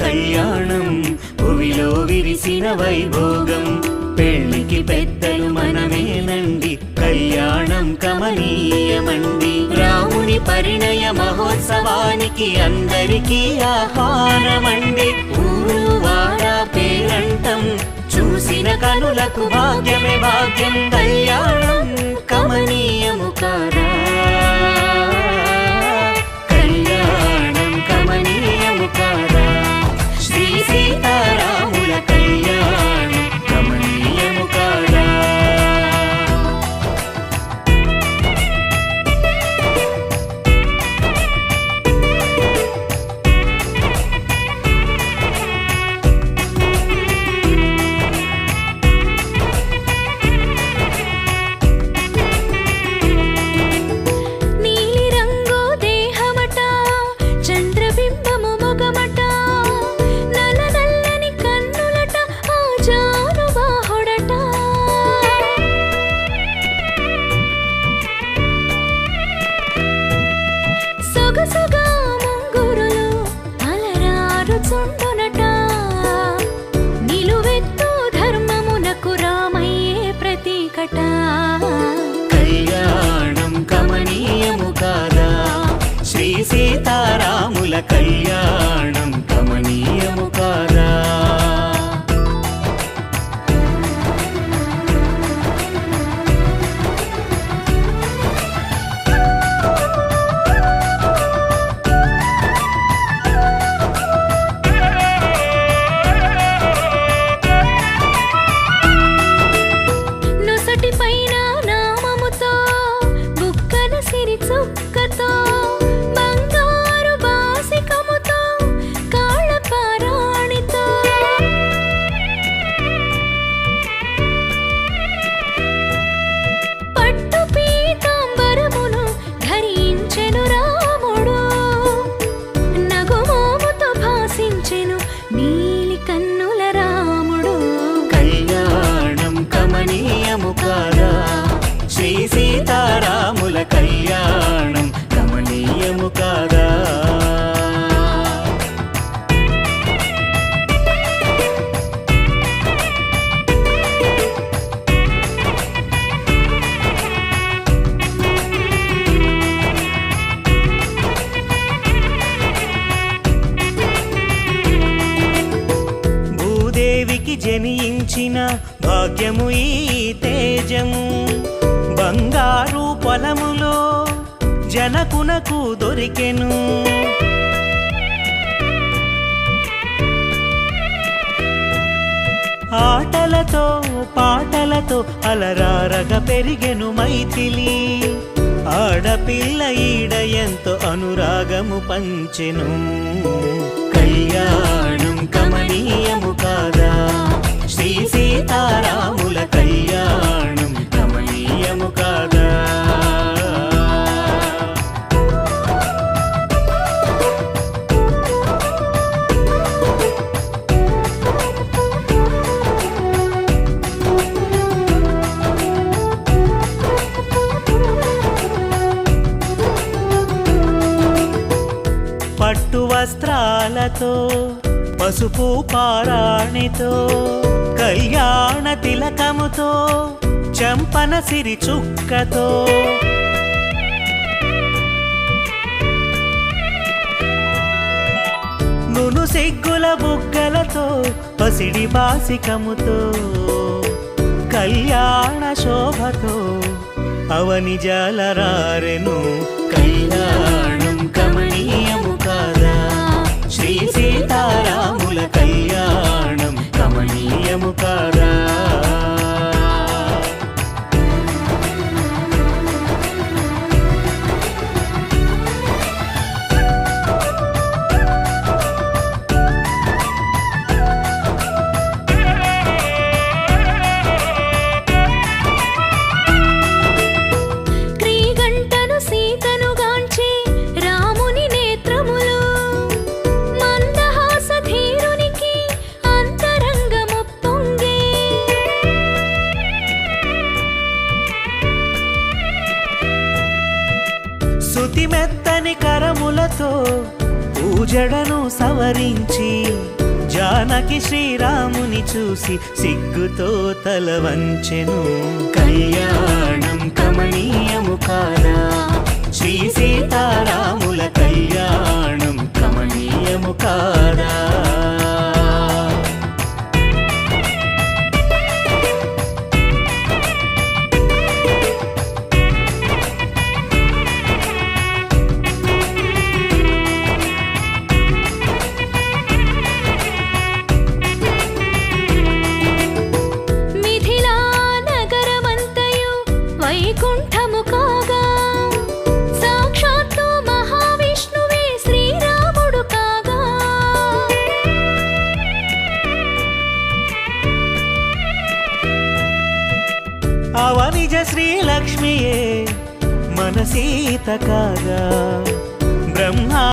కళ్యాణం భువిలో విరిసిన వైభోగం. పెళ్ళికి పెద్దలు మనమేనండి కళ్యాణం కమనీయమండి. రాముని పరిణయ మహోత్సవానికి అందరికీ ఆహారమండి. ఊరు వారా పేరంటం చూసిన కనులకు భాగ్యమే భాగ్యం కళ్యాణం కమనీయము కారా సీతారాముల జనించిన భాగ్యము ఈ తేజము బంగారు పొలములో జనకునకు దొరికెను. ఆటలతో పాటలతో అలరారగ పెరిగెను మైథిలి. ఆడపిల్ల ఈడ ఎంతో అనురాగము పంచెను. కళ్యాణం కమనీయము కాదా? శ్రీ సీతారాముల కళ్యాణం కమనీయము కాదా? పట్టు వస్త్ర వస్త్రాలతో పసుపు పారాణితో కళ్యాణ తిలకముతో చంపన సిరి చుక్కతో. నును సిగ్గుల బుగ్గలతో పసిడి బాసికముతో కళ్యాణ శోభతో అవని జాలరారెను కళ్యాణం కమనీయము శృతి మెత్తని కరములతో పూజడను సవరించి జానకి శ్రీరాముని చూసి సిగ్గుతో తల వంచెను. కళ్యాణం కమనీయము కాదా శ్రీ సీతారాముల కళ్యాణం కమనీయము కాదా నిజ శ్రీలక్ష్మియే మన సీత కాగా బ్రహ్మా